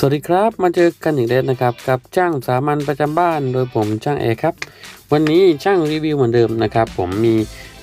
สวัสดีครับมาเจอกันอีกแล้วนะครับกับช่างสามัญประจำบ้านโดยผมช่างเอครับ วันนี้ช่างรีวิวเหมือนเดิมนะครับ ผมมี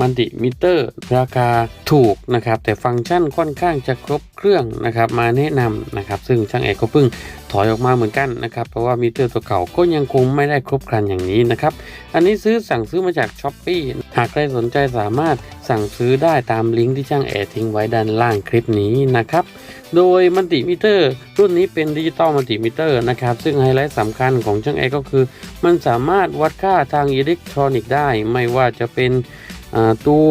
มัลติมิเตอร์ราคาถูกนะครับ แต่ฟังก์ชันค่อนข้างจะครบเครื่องนะครับ มาแนะนำนะครับ ซึ่งช่างเอกก็เพิ่ง ถอยออกมาเหมือนกันนะครับ เพราะว่ามิเตอร์ตัวเก่าก็ยังคงไม่ได้ครบครันอย่างนี้นะครับ อันนี้ซื้อสั่งซื้อมาจากช้อปปีหากใครสนใจสามารถสั่งซื้อได้ตามลิงก์ที่ช่างแอร์ทิ้งไว้ด้านล่างคลิปนี้นะครับ โดยมัลติมิเตอร์ รุ่นนี้เป็นดิจิตอลมัลติมิเตอร์นะครับ ซึ่งไฮไลท์สำคัญของช่างแอร์ก็คือ มันสามารถวัดค่าทางอิเล็กทรอนิกส์ได้ ไม่ว่าจะเป็นตัว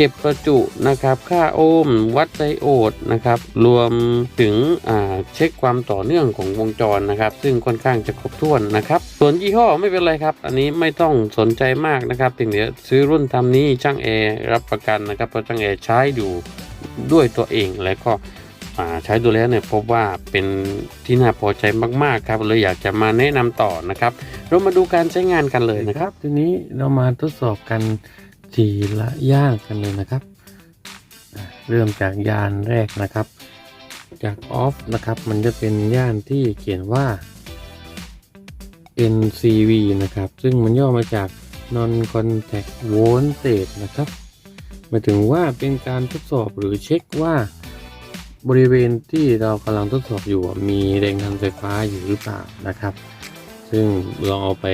เก็บประจุนะครับ ค่าโอห์มวัดไดโอดนะครับ รวมถึงเช็คความต่อเนื่องของวงจรนะครับ ซึ่งค่อนข้างจะครบถ้วนนะครับ ส่วนยี่ห้อไม่เป็นไรครับ อันนี้ไม่ต้องสนใจมากนะครับเพียงแต่ซื้อรุ่นทำนี้ช่างแอร์รับประกันนะครับเพราะช่างแอร์ใช้อยู่ด้วยตัวเองแล้วก็ใช้ดูแล้วเนี่ยพบว่าเป็นที่น่าพอใจมากๆครับเลยอยากจะมาแนะนำต่อนะครับ เรามาดูการใช้งานกันเลยนะครับ ทีนี้เรามาทดสอบกัน ทีละย่างกันเลยนะครับ เริ่มจากยานแรกนะครับ จากออฟนะครับ มันจะเป็นย่านที่เขียนว่า NCV นะครับ ซึ่งมันย่อมาจาก Non Contact Voltage นะครับหมายถึงว่าเป็นการทดสอบหรือเช็คว่า บริเวณที่เรากำลังทดสอบอยู่มีแรงดันไฟฟ้าอยู่หรือเปล่านะครับ ซึ่งลองเอาไป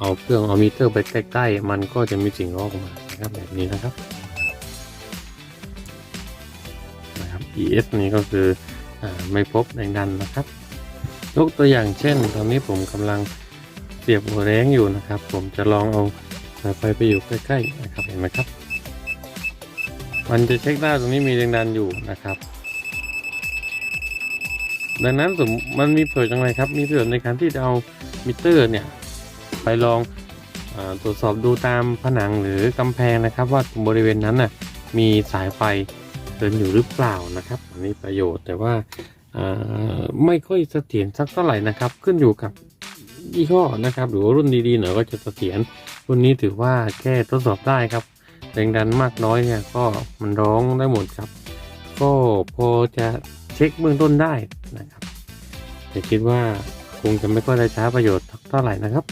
เอาเครื่องเอามิเตอร์ไปใกล้ๆมันก็จะมีสิ่งร้องออกมา นะครับแบบนี้นะครับนะครับ ES นี้ก็คืออไม่พบแรงดันนะครับยกตัวอย่างเช่น ตอนนี้ผมกำลังเสียบหัวแรงอยู่นะครับ ผมจะลองเอาสายไฟไปอยู่ใกล้ๆนะครับเห็นไหมครับ มันจะเช็คได้ตรงนี้มีแรงดันอยู่นะครับดังนั้นสมมันมีประโยชน์อย่างไรครับ มีประโยชน์ในการที่จะเอามิเตอร์เนี่ย ไปลอง ตรวจสอบดูตามผนังหรือกำแพงนะครับว่าบริเวณนั้นน่ะมีสายไฟเดินอยู่หรือเปล่านะครับ อันนี้ประโยชน์แต่ว่าไม่ค่อยเสถียรสักเท่าไหร่นะครับ ขึ้นอยู่กับยี่ห้อนะครับหรือรุ่นดีๆหน่อยก็จะเสถียรรุ่นนี้ถือว่าแค่ทดสอบได้ครับแรงดันมากน้อยเนี่ยก็มันร้องได้หมดครับ ก็พอจะเช็คเบื้องต้นได้นะครับแต่คิดว่าคงจะไม่ค่อยได้ช้าประโยชน์เท่าไหร่นะครับ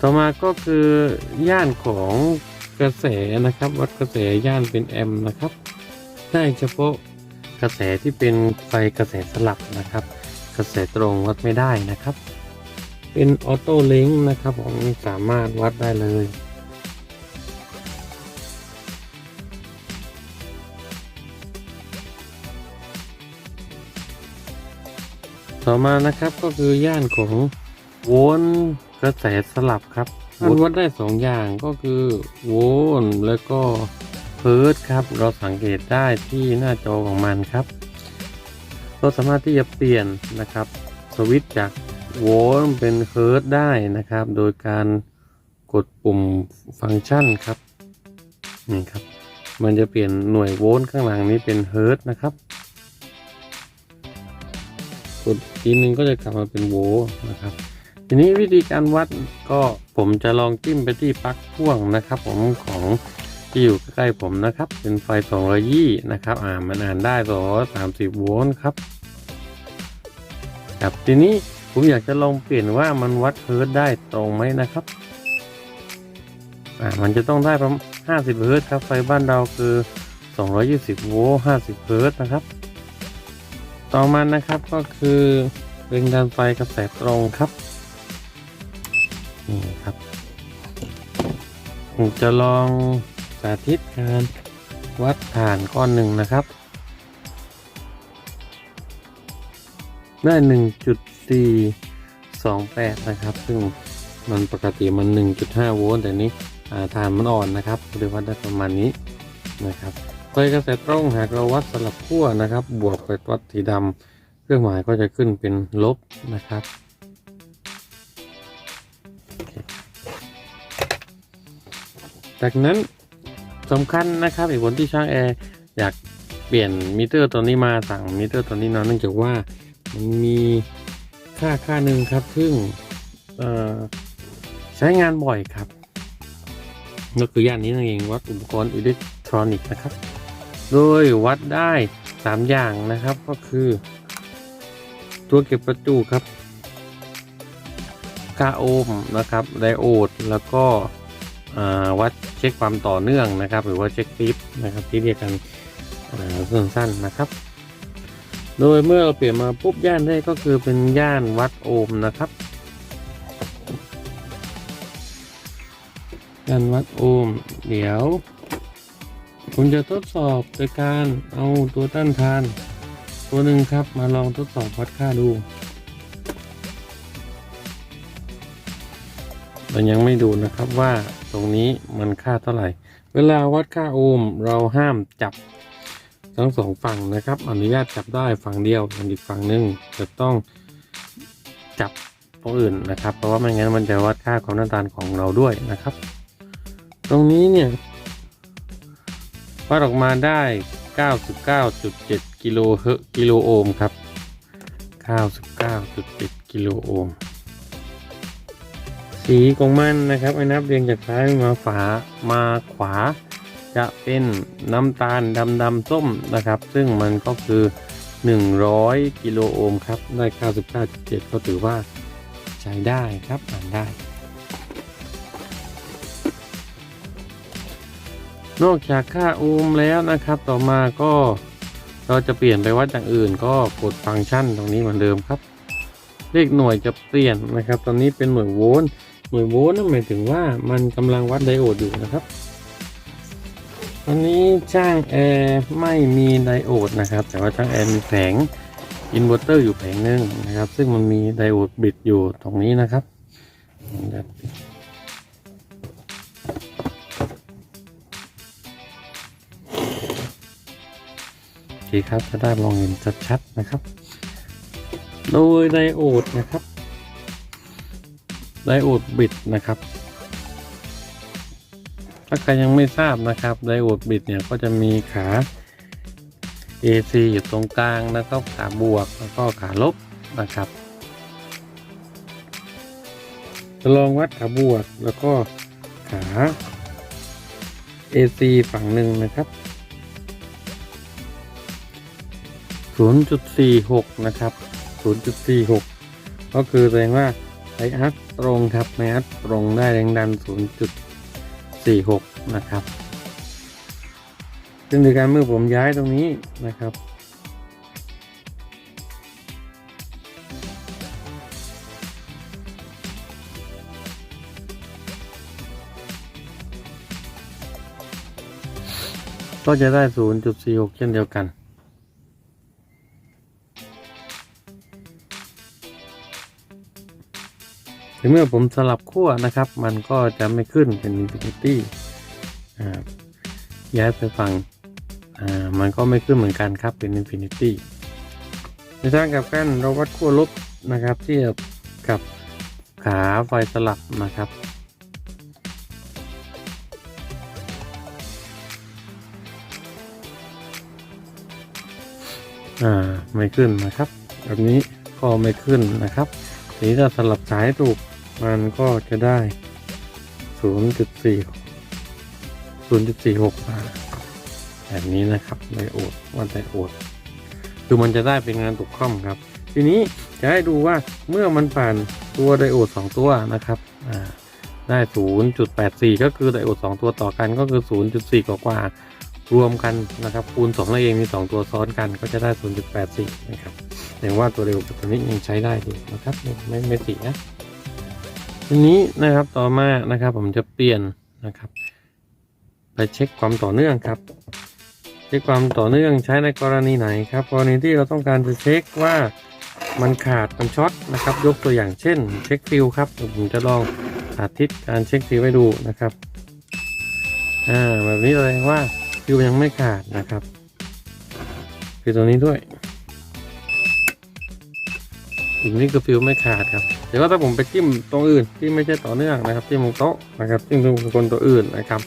ต่อมาก็คือย่านของกระแสนะครับ วัดกระแสย่านเป็นแอมป์นะครับ ได้เฉพาะกระแสที่เป็นไฟกระแสสลับนะครับ กระแสตรงวัดไม่ได้นะครับ เป็นออโต้ลิงก์นะครับผมสามารถวัดได้เลยต่อมานะครับก็คือย่านของโวลต์ กระแสสลับครับมันวัดได้สองอย่างก็คือโวลต์แล้วก็เฮิร์ตครับ เราสังเกตได้ที่หน้าจอของมันครับ เราสามารถที่จะเปลี่ยนนะครับ สวิตช์จากโวลต์เป็นเฮิร์ตได้นะครับ โดยการกดปุ่มฟังก์ชันครับนี่ครับ มันจะเปลี่ยนหน่วยโวลต์ข้างหลังนี้เป็นเฮิร์ตนะครับกดทีนึงก็จะกลับมาเป็นโวลต์นะครับ ทีนี้วิธีการวัดก็ผมจะลองจิ้มไปที่ปลั๊กพ่วงนะครับ ผมของที่อยู่ใกล้ๆผมนะครับ เป็นไฟ220นะครับอ่ามันอ่านได้230โวลต์ครับครับทีนี้ผมอยากจะลองเปลี่ยนว่ามันวัดเฮิร์ตได้ตรงไหมนะครับอ่ามันจะต้องได้ประมาณ50เฮิร์ตครับ ไฟบ้านเราคือ 220โวลต์50เฮิร์ตนะครับ ต่อมานะครับก็คือเร่งดันไฟกระแสตรงครับ นี่ครับ ผมจะลองสาธิตการวัดฐานก้อนหนึ่งนะครับ ได้หนึ่งจุดสี่สองแปดนะครับ ซึ่งมันปกติมันหนึ่งจุดห้าโวลต์แต่นี้อ่าฐานมันอ่อนนะครับเรียกว่าได้ประมาณนี้นะครับไฟกระแสตรงหากเราวัดสลับขั้วนะครับ บวกไปวัดสีดำเครื่องหมายก็จะขึ้นเป็นลบนะครับ จากนั้นสำคัญนะครับอีกคนที่ช่างแอร์อยากเปลี่ยนมิเตอร์ตัวนี้มาสั่งมิเตอร์ตัวนี้เนาะเนื่องจากว่ามันมีค่าค่าหนึ่งครับ ซึ่งใช้งานบ่อยครับก็คือย่านนี้นั่นเองวัดอุปกรณ์อิเล็กทรอนิกส์นะครับ โดยวัดได้ 3 อย่างนะครับก็คือ ตัวเก็บประจุครับค่าโอห์มนะครับไดโอดแล้วก็ วัดเช็คความต่อเนื่องนะครับ หรือว่าเช็คทิปนะครับที่เรียกกันอ่าสั้นๆนะครับ โดยเมื่อเราเปลี่ยนมาปุ๊บย่านได้ก็คือเป็นย่านวัดโอห์มนะครับ ย่านวัดโอห์มเดี๋ยวคุณจะทดสอบโดยการเอาตัวต้านทาน ตัวหนึ่งครับมาลองทดสอบวัดค่าดู เรายังไม่ดูนะครับว่าตรงนี้มันค่าเท่าไหร่ เวลาวัดค่าโอห์มเราห้ามจับทั้งสองฝั่งนะครับ อนุญาตจับได้ฝั่งเดียวส่วนอีกฝั่งหนึ่งจะต้องจับตรงอื่นนะครับ เพราะว่าไม่งั้นมันจะวัดค่าความต้านทานของเราด้วยนะครับ ตรงนี้เนี่ยวัดออกมาได้ 99.7 กิโลเฮร์กิโลโอห์มครับ 99.7 กิโลโอห์ม สีของมันนะครับไอ้นับเรียงจากซ้ายมาฝามาขวา จะเป็นน้ำตาลดำดำๆส้มนะครับ ซึ่งมันก็คือ 100 กิโลโอห์มครับ ได้ 99.7 ก็ถือว่าใช้ได้ครับอ่านได้ นอกจากค่าโอห์มแล้วนะครับ ต่อมาก็เราจะเปลี่ยนไปวัดอย่างอื่น ก็กดฟังก์ชันตรงนี้เหมือนเดิมครับ เลขหน่วยจะเปลี่ยนนะครับ ตอนนี้เป็นหน่วยโวลต์ หน่วยโวลต์นั่นหมายถึงว่ามันกำลังวัดไดโอดอยู่นะครับตอนนี้ช่างแอร์ไม่มีไดโอดนะครับ แต่ว่าช่างแอร์มีแผงอินเวอร์เตอร์อยู่แผงหนึ่งนะครับ ซึ่งมันมีไดโอดบิดอยู่ตรงนี้นะครับโอเคครับจะได้มองเห็นชัดๆนะครับ โดยไดโอดนะครับ ไดโอดบิดนะครับ ถ้าใครยังไม่ทราบนะครับไดโอดบิดเนี่ยก็จะมีขา AC อยู่ตรงกลางแล้วก็ขาบวกแล้วก็ขาลบนะครับจะลองวัดขาบวกแล้วก็ขา AC ฝั่งหนึ่งนะครับ 0.46 นะครับ 0.46 ก็คือแสดงว่าไออัด ตรงครับไออัดตรงได้แรงดัน 0.46 นะครับซึ่งในการเมื่อผมย้ายตรงนี้นะครับ ก็จะได้ 0.46 เช่นเดียวกัน เมื่อผมสลับขั้วนะครับ มันก็จะไม่ขึ้นเป็น infinity ย้ายไปฝั่งมันก็ไม่ขึ้นเหมือนกันครับเป็น infinity ในทางกลับกันเราวัดขั้วลบนะครับเทียบกับขาไฟสลับนะครับอ่าไม่ขึ้นนะครับ แบบนี้ก็ไม่ขึ้นนะครับทีนี้ถ้าสลับสายถูก มันก็จะได้ 0.4 0.46บาทแบบนี้นะครับไดโอดวันไดโอดคือมันจะได้เป็นงานถูกข้อมครับ ทีนี้จะให้ดูว่าเมื่อมันผ่านตัวไดโอด 2 ตัวนะครับได้ 0.84 ก็คือไดโอด 2 ตัวต่อกันก็คือ 0.4 กว่ากว่าๆรวมกันนะครับคูณ2แล้วเองมี 2 ตัวซ้อนกันก็จะได้ 0.84 นะครับแสดงว่าตัวเร็วกับตัวนี้ยังใช้ได้ดีนะครับไม่ไม่เสีย ทีนี้นะครับต่อมานะครับ ผมจะเปลี่ยนนะครับ ไปเช็คความต่อเนื่องครับเช็คความต่อเนื่องใช้ในกรณีไหนครับ กรณีที่เราต้องการจะเช็คว่ามันขาดมันช็อตนะครับ ยกตัวอย่างเช่น เช็คฟิลครับผมจะลองสาธิตการเช็คฟิลให้ดูนะครับอ่าแบบนี้เลยว่าฟิลยังไม่ขาดนะครับฟิลตัวนี้ด้วย อันนี้คือฟิลไม่ขาดครับเดี๋ยวว่าถ้าผมไปจิ้มตรงอื่นที่ไม่ใช่ต่อเนื่องนะครับจิ้มตรงโต๊ะนะครับจิ้มตรงคนตัวอื่นนะครับ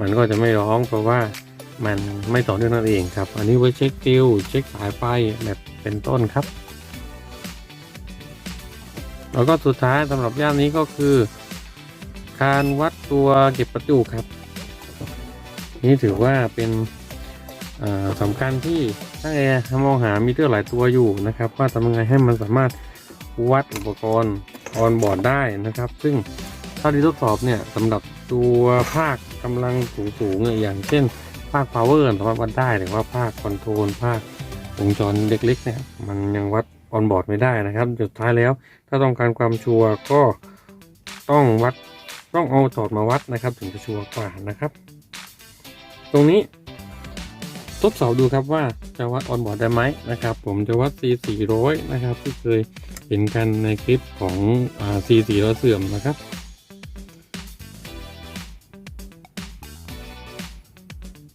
มันก็จะไม่ร้องเพราะว่ามันไม่ต่อเนื่องนั่นเองครับ อันนี้ไว้เช็คฟิลเช็คสายไฟแบบเป็นต้นครับ แล้วก็สุดท้ายสำหรับย่านนี้ก็คือ การวัดตัวเก็บประจุครับ นี่ถือว่าเป็น สำคัญที่ช่างแอร์มองหามิเตอร์หลายตัวอยู่นะครับว่าทำยังไงให้มันสามารถวัดอุปกรณ์ออนบอร์ดได้นะครับ ซึ่งเท่าที่ทดสอบเนี่ยสำหรับตัวภาคกำลังสูงๆอย่างเช่นภาค power สามารถวัดได้แต่ว่าภาคคอนโทรลภาควงจรเล็กๆเนี่ยมันยังวัดออนบอร์ดไม่ได้นะครับสุดท้ายแล้ว ถ้าต้องการความชัวร์ก็ต้องวัดต้องเอาจอดมาวัดนะครับ ถึงจะชัวร์กว่านะครับ ตรงนี้ ทดสอบดูครับว่าจะวัดออนบอร์ดได้ไหมนะครับ ผมจะวัด C 400นะครับ ที่เคยเห็นกันในคลิปของอ่า C 400เสื่อมนะครับ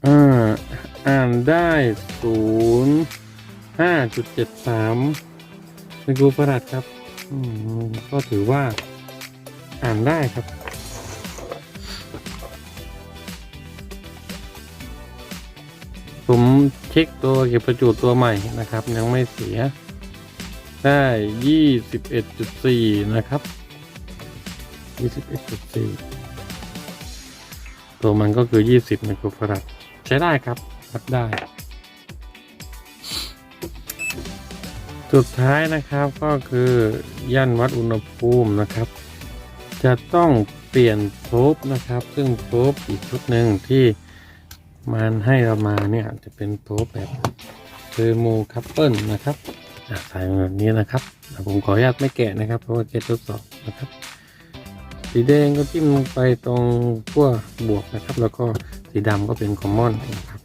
อ่าอ่านได้ศูนย์ห้าจุดเจ็ดสามไมโครฟาราดครับก็ถือว่าอ่านได้ครับ ผมเช็คตัวเก็บประจุตัวใหม่นะครับ ยังไม่เสีย ได้ยี่สิบเอ็ดจุดสี่นะครับยี่สิบเอ็ดจุดสี่ตัวมันก็คือยี่สิบไมโครฟาราดใช้ได้ครับวัดได้ สุดท้ายนะครับก็คือย่านวัดอุณหภูมินะครับ จะต้องเปลี่ยนโพบนะครับ ซึ่งโพบอีกชุดหนึ่งที่ มันให้เรามาเนี่ยจะเป็นโพบแบบเทอร์โมคัพเปิลนะครับใส่แบบนี้นะครับผมขออนุญาตไม่แกะนะครับ เพราะว่าเกทดสอบนะครับ สีแดงก็จิ้มลงไปตรงขั้วบวกนะครับ แล้วก็สีดำก็เป็นคอมมอนนะครับ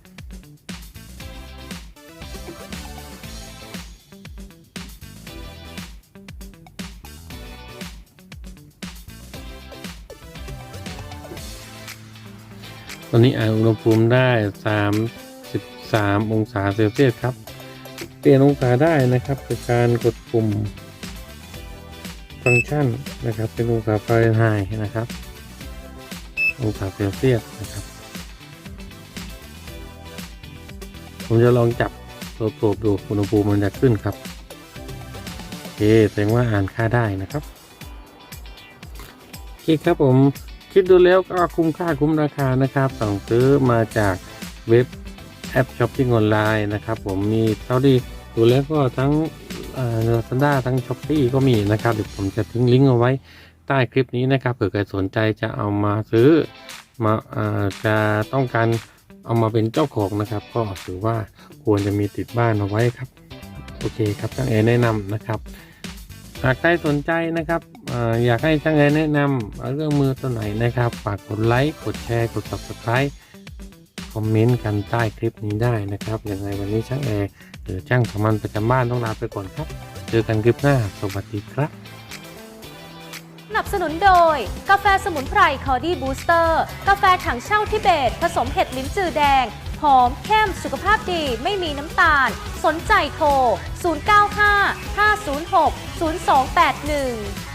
ตอนนี้อ่านอุณหภูมิได้ 33 องศาเซลเซียสครับ เปลี่ยนองศาได้นะครับจากการกดปุ่มฟังก์ชันนะครับ เป็นองศาฟาเรนไฮต์นะครับ องศาเซลเซียสนะครับ ผมจะลองจับตัวโปรบดูอุณหภูมิมันจะขึ้นครับโอเคแสดงว่าอ่านค่าได้นะครับ โอเคครับผม คิดดูแล้วก็คุ้มค่าคุ้มราคานะครับสั่งซื้อมาจากเว็บแอปช้อปปิ้งออนไลน์นะครับ ผมมีเท่าที่ดูแล้วก็ทั้งลาซาด้าทั้งช้อปปี้ก็มีนะครับเดี๋ยวผมจะทิ้งลิงก์เอาไว้ใต้คลิปนี้นะครับเผื่อใครสนใจจะเอามาซื้อมาอาจะต้องการเอามาเป็นเจ้าของนะครับ ก็ถือว่าควรจะมีติดบ้านเอาไว้ครับ โอเคครับช่างเอแนะนำนะครับ หากใครสนใจนะครับออยากให้ช่างเอแนะนำเรื่องมือตัวไหนนะครับ ฝากกดไลค์ กดแชร์ กด subscribe คอมเมนต์กันใต้คลิปนี้ได้นะครับยังไงวันนี้ช่างแอร์หรือช่างสามัญประจำบ้านต้องลาไปก่อนครับ เจอกันคลิปหน้า สวัสดีครับสนับสนุนโดย กาแฟสมุนไพรคอดี้บูสเตอร์ กาแฟถังเช่าทิเบต ผสมเห็ดลิ้นจือแดง หอมเข้มสุขภาพดีไม่มีน้ำตาล สนใจโทร 095 506 0281